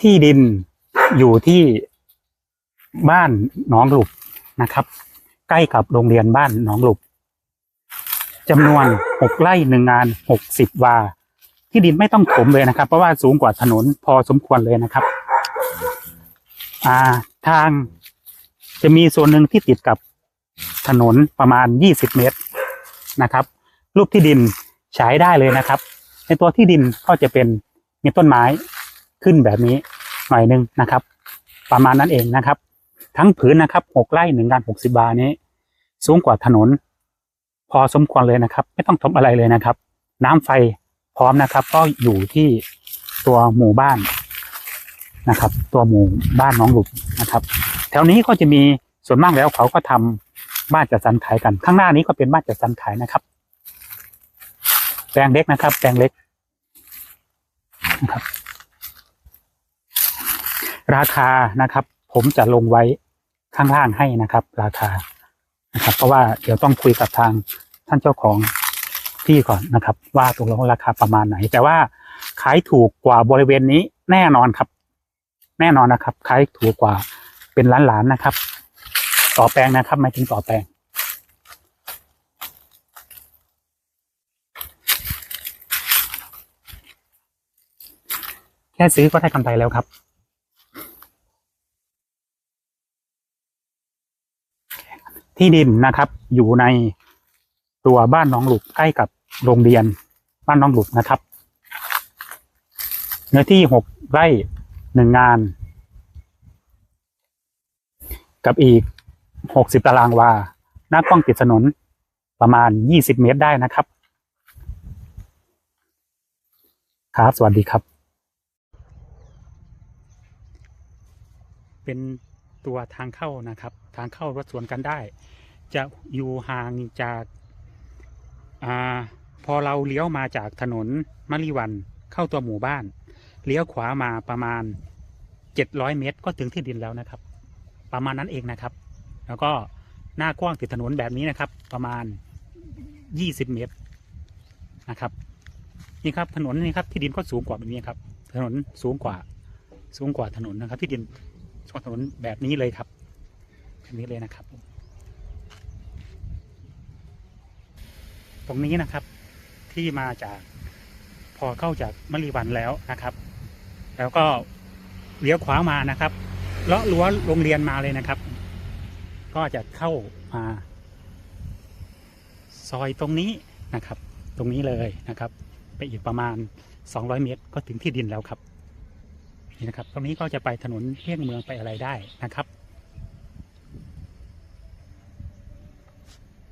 ที่ดินอยู่ที่บ้านหนองหลุบนะครับ ใกล้กับโรงเรียนบ้านหนองหลุบจำนวนหกไร่หนึ่งงานหกสิบวา ที่ดินไม่ต้องถมเลยนะครับ เพราะว่าสูงกว่าถนนพอสมควรเลยนะครับ อ่าทางจะมีส่วนหนึ่งที่ติดกับถนนประมาณยี่สิบเมตรนะครับ รูปที่ดินใช้ได้เลยนะครับ ในตัวที่ดินก็จะเป็นมีต้นไม้ขึ้นแบบนี้ หน่อยหนึงนะครับ ประมาณนั้นเองนะครับ ทั้งผืนนะครับหกไร่หนึ่งงานหกสิบานี้ สูงกว่าถนน พอสมควรเลยนะครับ ไม่ต้องทำอะไรเลยนะครับ น้ำไฟพร้อมนะครับ ก็อยู่ที่ตัวหมู่บ้านนะครับ ตัวหมู่บ้านน้องหลุบนะครับ แถวนี้ก็จะมีส่วนมากแล้วเขาก็ทำบ้านจัดสรรขายกัน ข้างหน้านี้ก็เป็นบ้านจัดสรรขายนะครับ แปลงเล็กนะครับ แปลงเล็กนะครับ ราคานะครับ ผมจะลงไว้ข้างล่างให้นะครับ ราคานะครับ เพราะว่าเดี๋ยวต้องคุยกับทางท่านเจ้าของที่ก่อนนะครับ ว่าตกลงราคาประมาณไหน แต่ว่าขายถูกกว่าบริเวณนี้แน่นอนครับ แน่นอนนะครับ ขายถูกกว่าเป็นล้านล้านนะครับ ต่อแปลงนะครับไม่ถึงต่อแปลงแค่ซื้อก็ได้กำไรแล้วครับ ที่ดินนะครับ อยู่ในตัวบ้านน้องหลุบใกล้กับโรงเรียนบ้านน้องหลุบนะครับ เนื้อที่หกไร่หนึ่งงาน กับอีกหกสิบตารางวา หน้ากล้องติดถนนประมาณยี่สิบเมตรได้นะครับ ครับ สวัสดีครับ เป็น ตัวทางเข้านะครับ ทางเข้ารถสวนกันได้ จะอยู่ห่างจากอ่าพอเราเลี้ยวมาจากถนนมะลิวันเข้าตัวหมู่บ้าน เลี้ยวขวามาประมาณเจ็ดร้อยเมตร ก็ถึงที่ดินแล้วนะครับ ประมาณนั้นเองนะครับ แล้วก็หน้ากว้างติดถนนแบบนี้นะครับ ประมาณยี่สิบเมตรนะครับนี่ครับถนนนี่ครับที่ดินก็สูงกว่าแบบนี้ครับ ถนนสูงกว่าสูงกว่าถนนนะครับ ที่ดิน ถนนแบบนี้เลยครับแบบนี้เลยนะครับ ตรงนี้นะครับที่มาจากพอเข้าจากมะริวันแล้วนะครับ แล้วก็เลี้ยวขวามานะครับเลาะรั้วโรงเรียนมาเลยนะครับ ก็จะเข้ามา ซอยตรงนี้นะครับ ตรงนี้เลยนะครับ ไปอีกประมาณ 200 เมตรก็ถึงที่ดินแล้วครับ นี่นะครับ ตรงนี้ก็จะไปถนนเลี่ยงเมืองไปอะไรได้นะครับ